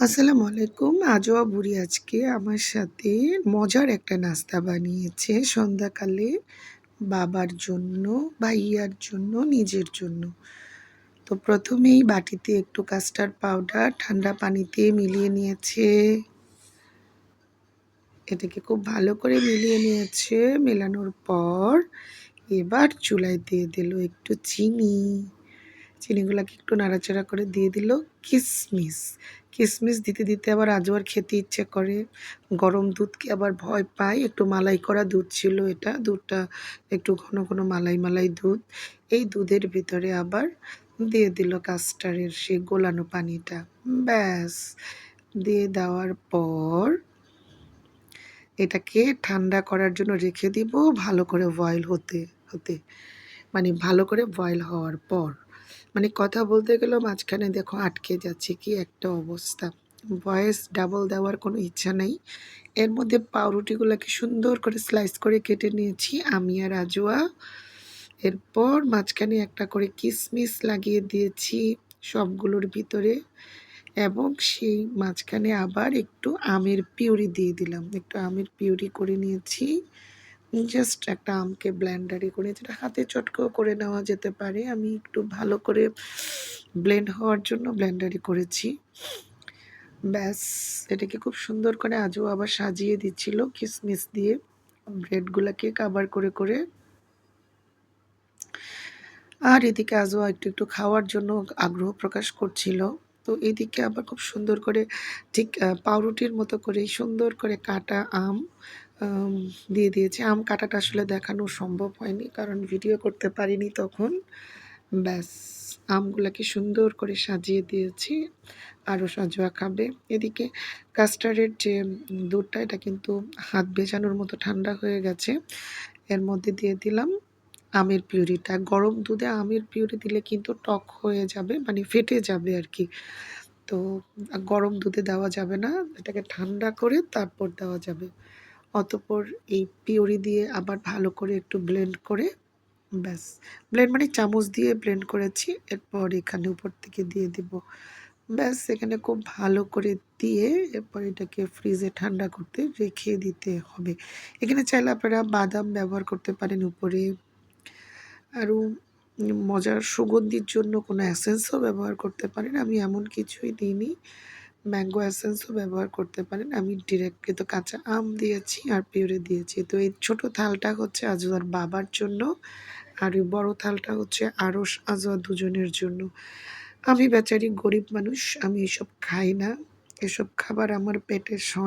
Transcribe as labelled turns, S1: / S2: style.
S1: আসসালামু আলাইকুম। আজোয়া বুড়ি আজকে আমার সাথে মজার একটা নাস্তা বানিয়েছে সন্ধ্যাকালে বাবার জন্য, ভাইয়ার জন্য, নিজের জন্য। তো প্রথমেই বাটিতে একটু কাস্টার্ড পাউডার ঠান্ডা পানিতে মিলিয়ে নিয়েছে। এটাকে খুব ভালো করে মিলিয়ে নিয়েছে। মেলানোর পর এবার চুলায় দিয়ে দিল একটু চিনি। চিনিগুলোকে একটু নাড়াচাড়া করে দিয়ে দিল কিশমিশ কিশমিশ দিতে দিতে আবার আজও আজওয়ার খেতে ইচ্ছে করে। গরম দুধকে আবার ভয় পায়। একটু মালাই করা দুধ ছিল এটা। দুধটা একটু ঘন ঘন মালাই মালাই দুধ। এই দুধের ভিতরে আবার দিয়ে দিল কাস্টারের সে গোলানো পানিটা। ব্যাস। দিয়ে দেওয়ার পর এটাকে ঠান্ডা করার জন্য রেখে দিব ভালো করে বয়েল হতে হতে। মানে ভালো করে বয়েল হওয়ার পর। মানে কথা বলতে গেলেও মাঝখানে দেখো আটকে যাচ্ছে কি একটা অবস্থা। ভয়েস ডাবল দেওয়ার কোনো ইচ্ছা নেই। এর মধ্যে পাউরুটিগুলোকে সুন্দর করে স্লাইস করে কেটে নিয়েছি, আমি আর আজোয়া এরপর মাঝখানে একটা করে কিসমিস লাগিয়ে দিয়েছি সবগুলোর ভিতরে এবং সেই মাঝখানে আবার একটু আমের পিউরি দিয়ে দিলাম। একটু আমের পিউরি করে নিয়েছি। জাস্ট একটা আমকে ব্লেন্ডারে করে যেটা হাতে চটকেও করে নেওয়া যেতে পারে। আমি একটু ভালো করে ব্লেন্ড হওয়ার জন্য ব্লেন্ডারে করেছি। ব্যাস, এটাকে খুব সুন্দর করে আজও আবার সাজিয়ে দিচ্ছিল কিসমিস দিয়ে। ব্রেডগুলোকে কাবার করে করে। আর এদিকে আজও একটু একটু খাওয়ার জন্য আগ্রহ প্রকাশ করছিল। তো এদিকে আবার খুব সুন্দর করে ঠিক পাউরুটির মতো করে সুন্দর করে কাটা আম। দিয়ে দিয়েছি। আম কাটাটা আসলে দেখানো সম্ভব হয়নি, কারণ ভিডিও করতে পারিনি তখন। ব্যাস, আমগুলোকে সুন্দর করে সাজিয়ে দিয়েছি আরও সাজোয়া খাবে। এদিকে কাস্টার্ডের যে দুধটা, এটা কিন্তু হাত ভেজানোর মতো ঠান্ডা হয়ে গেছে। এর মধ্যে দিয়ে দিলাম আমের পিউরিটা। গরম দুধে আমের পিউরি দিলে কিন্তু টক হয়ে যাবে মানে ফেটে যাবে আর কি। তো গরম দুধে দেওয়া যাবে না, এটাকে ঠান্ডা করে তারপর দেওয়া যাবে। অতপর এই পিওরি দিয়ে আবার ভালো করে একটু ব্লেন্ড করে, ব্যাস। ব্লেন্ড মানে চামচ দিয়ে ব্লেন্ড করেছি, এরপর এখানে উপর থেকে দিয়ে দিব। ব্যাস, এখানে খুব ভালো করে দিয়ে এরপর এটাকে ফ্রিজে ঠান্ডা করতে রেখে দিতে হবে। এখানে চাইলে আপনারা বাদাম ব্যবহার করতে পারেন উপরে। আরও মজার সুগন্ধির জন্য কোনো অ্যাসেন্সও ব্যবহার করতে পারেন, আমি এমন কিছুই দিইনি। ম্যাঙ্গো অ্যাসেন্সও ব্যবহার করতে পারেন। আমি ডিরেক্টলি তো কাঁচা আম দিয়েছি আর পিউরে দিয়েছি। তো এই ছোট থালটা হচ্ছে আজওয়ার বাবার জন্য আর ওই বড়ো থালটা হচ্ছে আরস আজওয়া দুজনের জন্য। আমি বেচারি গরিব মানুষ, আমি এসব খাই না। এসব খাবার আমার পেটে সময়